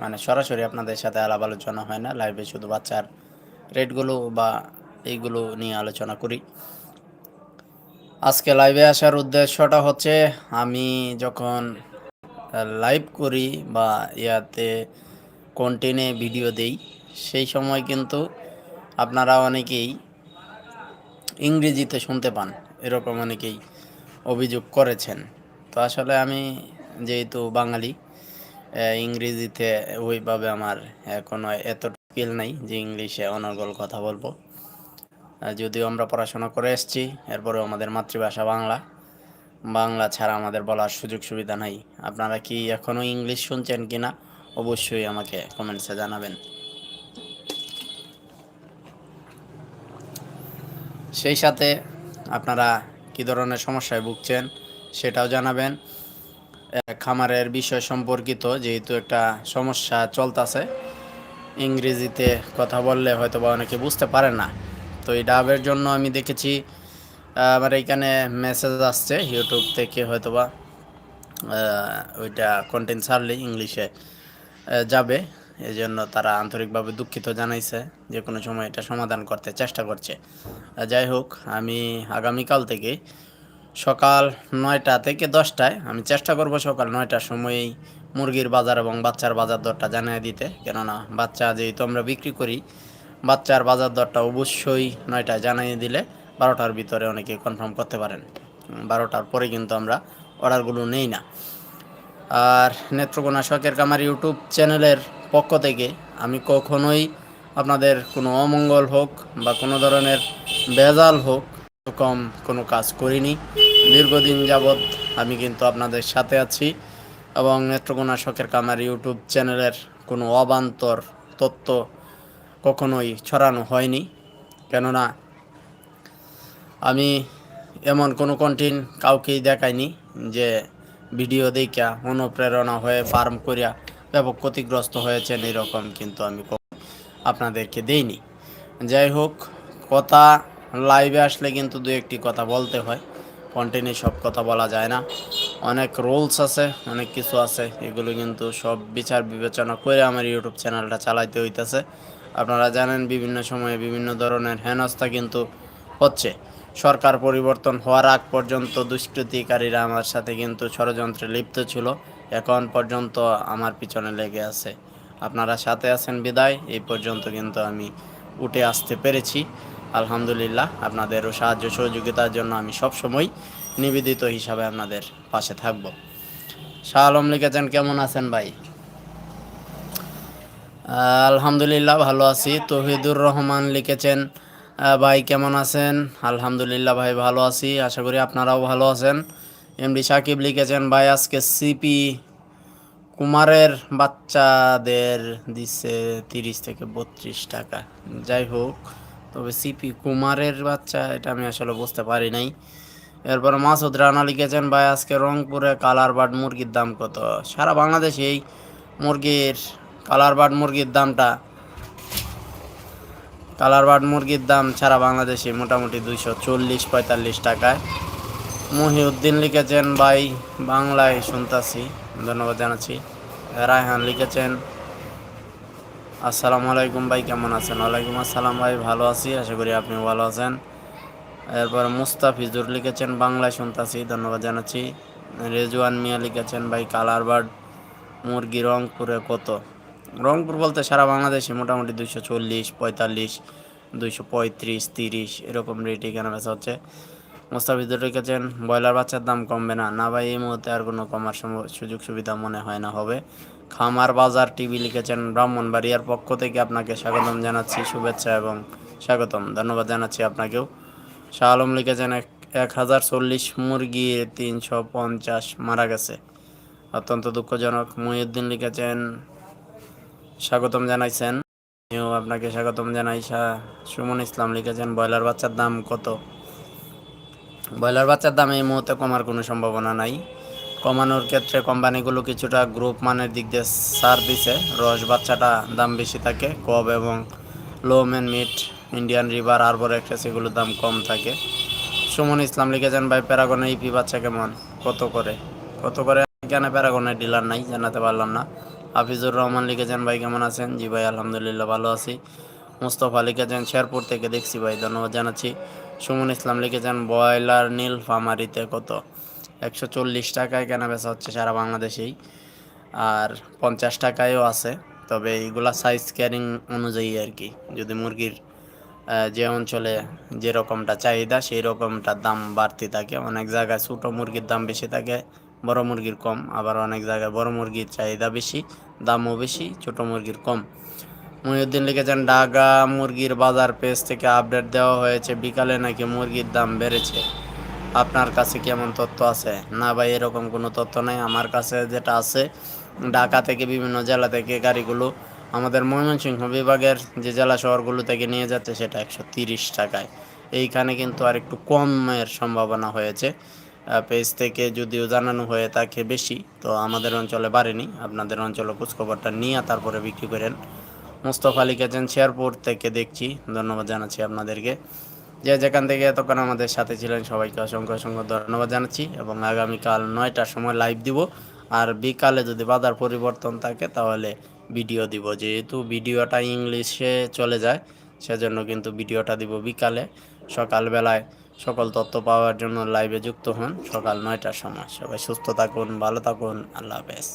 মানে সরাসরি আপনাদের সাথে আলাপ আলোচনা হয় না লাইভে শুধু বাচ্চার রেটগুলো বা এইগুলো নিয়ে আলোচনা করি। আজকে লাইভে আসার উদ্দেশ্যটা হচ্ছে, আমি যখন লাইভ করি বা ইয়াতে কন্টেন্টে ভিডিও দেই, সেই সময় কিন্তু আপনারা অনেকেই ইংরেজিতে শুনতে পান, এরকম অনেকেই অভিযোগ করেছেন। তো আসলে আমি যেহেতু বাঙালি ইংরেজিতে ওইভাবে আমার কোনো এত স্কিল নেই যে ইংলিশে অনর্গল কথা বলব। যদিও আমরা পড়াশোনা করে এসেছি, এরপরেও আমাদের মাতৃভাষা বাংলা। বাংলা ছাড়া আমাদের বলার সুযোগ সুবিধা নাই। আপনারা কি এখনও ইংলিশ শুনছেন কি না অবশ্যই আমাকে কমেন্টসে জানাবেন। সেই সাথে আপনারা কি ধরনের সমস্যায় ভুগছেন, সেটাও জানাবেন। খামারের বিষয় সম্পর্কিত যেহেতু একটা সমস্যা চলতেছে, ইংরেজিতে কথা বললে হয়তো বা অনেকে বুঝতে পারে না। তো এই ডাবের জন্য আমি দেখেছি, আমার এইখানে মেসেজ আসছে ইউটিউব থেকে হয়তোবা ওইটা কন্টেন্ট ছাড়লে ইংলিশে যাবে। এই জন্য তারা আন্তরিকভাবে দুঃখিত জানাইছে যে কোনো সময় এটা সমাধান করতে চেষ্টা করছে। যাই হোক, আমি আগামীকাল থেকে সকাল নয়টা থেকে দশটায়, আমি চেষ্টা করব সকাল নয়টার সময়ই মুরগির বাজার এবং বাচ্চার বাজার দরটা জানিয়ে দিতে। কেননা বাচ্চা যেহেতু আমরা বিক্রি করি, বাচ্চার বাজার দরটা অবশ্যই নয়টায় জানিয়ে দিলে বারোটার ভিতরে অনেকে কনফার্ম করতে পারেন। বারোটার পরে কিন্তু আমরা অর্ডারগুলো নেই না। আর নেত্রকোনা শখের কামার ইউটিউব চ্যানেলের পক্ষ থেকে আমি কখনোই আপনাদের কোনো অমঙ্গল হোক বা কোনো ধরনের বেজাল হোক কম কোনো কাজ করিনি। দীর্ঘদিন যাবৎ আমি কিন্তু আপনাদের সাথে আছি এবং নেত্রকোনা শখের কামার ইউটিউব চ্যানেলের কোনো অবান্তর তথ্য কখনোই ছড়ানো হয়নি। কেননা আমি এমন কোনো কন্টেন্ট কাউকেই দেখাইনি যে ভিডিও দেখা অনুপ্রেরণা হয়ে ফার্ম করিয়া ব্যাপক ক্ষতিগ্রস্ত হয়েছেন, এরকম কিন্তু আমি আপনাদেরকে দেইনি। যাই হোক, কথা লাইভে আসলে কিন্তু দু একটি কথা বলতে হয়। কন্টেন্টে সব কথা বলা যায় না। অনেক রুলস আছে, অনেক কিছু আছে। এগুলো কিন্তু সব বিচার বিবেচনা করে আমার ইউটিউব চ্যানেলটা চালাইতে হইতেছে। আপনারা জানেন, বিভিন্ন সময়ে বিভিন্ন ধরনের হেনস্থা কিন্তু হচ্ছে। সরকার পরিবর্তন হওয়ার আগ পর্যন্ত দুষ্কৃতিকারীরা আমার সাথে কিন্তু ষড়যন্ত্রে লিপ্ত ছিল। এখন পর্যন্ত আমার পিছনে লেগে আছে। আপনারা সাথে আছেন বিদায়। এই পর্যন্ত কিন্তু আমি উঠে আসতে পেরেছি। আলহামদুলিল্লাহ, আপনাদেরও সাহায্য সহযোগিতার জন্য আমি সবসময় নিবেদিত হিসাবে আপনাদের পাশে থাকব। শাহ আলম লিখেছেন কেমন আছেন ভাই? আলহামদুলিল্লাহ ভালো আছি। তহিদুর রহমান লিখেছেন ভাই কেমন আছেন? আলহামদুলিল্লাহ ভাই ভালো আছি, আশা করি আপনারাও ভালো আছেন। এমডি সাকিব লিখেছেন, ভাই আজকে সিপি কুমারের বাচ্চাদের দিচ্ছে তিরিশ থেকে বত্রিশ টাকা। যাই হোক তবে সিপি কুমারের বাচ্চা, এটা আমি আসলে বুঝতে পারি নাই। এরপর মাসুদ রানা লিখেছেন ভাই, আজকে রংপুরে কালার বার্ড মুরগির দাম কত? সারা বাংলাদেশে এই মুরগির কালার বার্ড মুরগির দামটা, কালার বার্ড মুরগির দাম সারা বাংলাদেশে মোটামুটি দুইশো চল্লিশ, পঁয়তাল্লিশ টাকায়। মহিউদ্দিন লিখেছেন, ভাই, বাংলায় শুনতাছি, ধন্যবাদ জানাচ্ছি। রায়হান লিখেছেন আসসালামু আলাইকুম ভাই, কেমন আছেন? ওয়ালাইকুম আসসালাম ভাই, ভালো আছি, আশা করি আপনি ভালো আছেন। এরপর মুস্তাফিজুর লিখেছেন বাংলায় শুনতাছি, ধন্যবাদ জানাচ্ছি। রেজওয়ান মিয়া লিখেছেন, ভাই, কালার বার্ড, মুরগি রংপুরে কত? রংপুর বলতে সারা বাংলাদেশে মোটামুটি দুইশো চল্লিশ, পঁয়তাল্লিশ, দুইশো পঁয়ত্রিশ, তিরিশ, এরকম রেটে কেনা বেচা হচ্ছে। মোস্তাফিজুর লিখেছেন, ব্রয়লার বাচ্চার দাম কমবে না। না ভাই, এই মুহূর্তে আর কোনো কমার সুযোগ সুবিধা মনে হয় না, হবে। খামার বাজার টিভি লিখেছেন ব্রাহ্মণবাড়িয়ার পক্ষ থেকে আপনাকে স্বাগতম জানাচ্ছি, শুভেচ্ছা এবং স্বাগতম। ধন্যবাদ জানাচ্ছি আপনাকেও। শাহ আলম লিখেছেন, এক হাজার চল্লিশ মুরগি তিনশো পঞ্চাশ মারা গেছে। অত্যন্ত দুঃখজনক। মহিউদ্দিন লিখেছেন, স্বাগতম জানাইছেন। আমিও আপনাকে স্বাগতম জানাই। শাহ সুমন ইসলাম লিখেছেন, ব্রয়লার বাচ্চার দাম কত? ব্রয়লার বাচ্চার দাম এই মুহূর্তে কমার কোনো সম্ভাবনা নাই। কমানোর ক্ষেত্রে কোম্পানিগুলো কিছুটা গ্রুপ মানের দিক দিয়ে সার দিছে রস বাচ্চাটা দাম বেশি থাকে। কব এবং লোমেন মিট ইন্ডিয়ান রিভার আরবর একটা সেগুলোর দাম কম থাকে। সুমন ইসলাম লিখেছেন, ভাই, প্যারাগনের ইপি বাচ্চা কেমন? কত করে? কত করে? কেন প্যারাগনের ডিলার নাই? জানাতে পারলাম না। হাফিজুর রহমান লিখেছেন, ভাই, কেমন আছেন? জি, ভাই, আলহামদুলিল্লাহ, ভালো আছি। মুস্তফা লিখেছেন, শেরপুর থেকে দেখছি, ভাই, ধন্যবাদ জানাচ্ছি। সুমন ইসলাম লিখেছেন, ব্রয়লার নীল ফামারিতে কত? একশো চল্লিশ টাকায় কেনা বেচা হচ্ছে সারা বাংলাদেশেই। আর পঞ্চাশ টাকায়ও আছে, তবে এইগুলা সাইজ ক্যারিং অনুযায়ী আর কি যদি মুরগির যে অঞ্চলে যেরকমটা চাহিদা, সেই রকমটার দাম বাড়তি থাকে। অনেক জায়গায় ছোটো মুরগির দাম বেশি থাকে, বড় মুরগির কম। আবার অনেক জায়গায় বড় মুরগির চাহিদা বেশি, দামও বেশি, ছোট মুরগির কম। মহিউদ্দিন লিখেছেন ডাগা মুরগির বাজার পেজ থেকে আপডেট দেওয়া হয়েছে। বিকালে নাকি মুরগির দাম বেড়েছে। আপনার কাছে কেমন তথ্য আছে? না ভাই, এরকম কোনো তথ্য নাই। আমার কাছে যেটা আছে, ঢাকা থেকে বিভিন্ন জেলা থেকে গাড়িগুলো আমাদের ময়মনসিংহ বিভাগের যে জেলা শহরগুলো থেকে নিয়ে যাচ্ছে, সেটা একশো তিরিশ টাকায়। এইখানে কিন্তু আর একটু কমের সম্ভাবনা হয়েছে। পেজ থেকে যদিও জানানো হয়ে থাকে বেশি, তো আমাদের অঞ্চলে বাড়েনি। আপনাদের অঞ্চলে খোঁজখবরটা নিয়ে তারপরে বিক্রি করেন। মুস্তফা লিখেছেন শেয়ারপুর থেকে দেখছি। ধন্যবাদ জানাচ্ছি আপনাদেরকে। যে যেখান থেকে এতক্ষণ আমাদের সাথে ছিলেন সবাইকে অসংখ্য অসংখ্য ধন্যবাদ জানাচ্ছি এবং আগামীকাল নয়টার সময় লাইভ দিব। আর বিকালে যদি বাজার পরিবর্তন থাকে তাহলে ভিডিও দিব। যেহেতু ভিডিওটা ইংলিশে চলে যায়, সেজন্য কিন্তু ভিডিওটা দিব বিকালে। সকালবেলায় সকল তথ্য পাওয়ার জন্য লাইভে যুক্ত হন সকাল নয়টার সময়। সবাই সুস্থ থাকুন, ভালো থাকুন, আল্লাহ হাফেজ।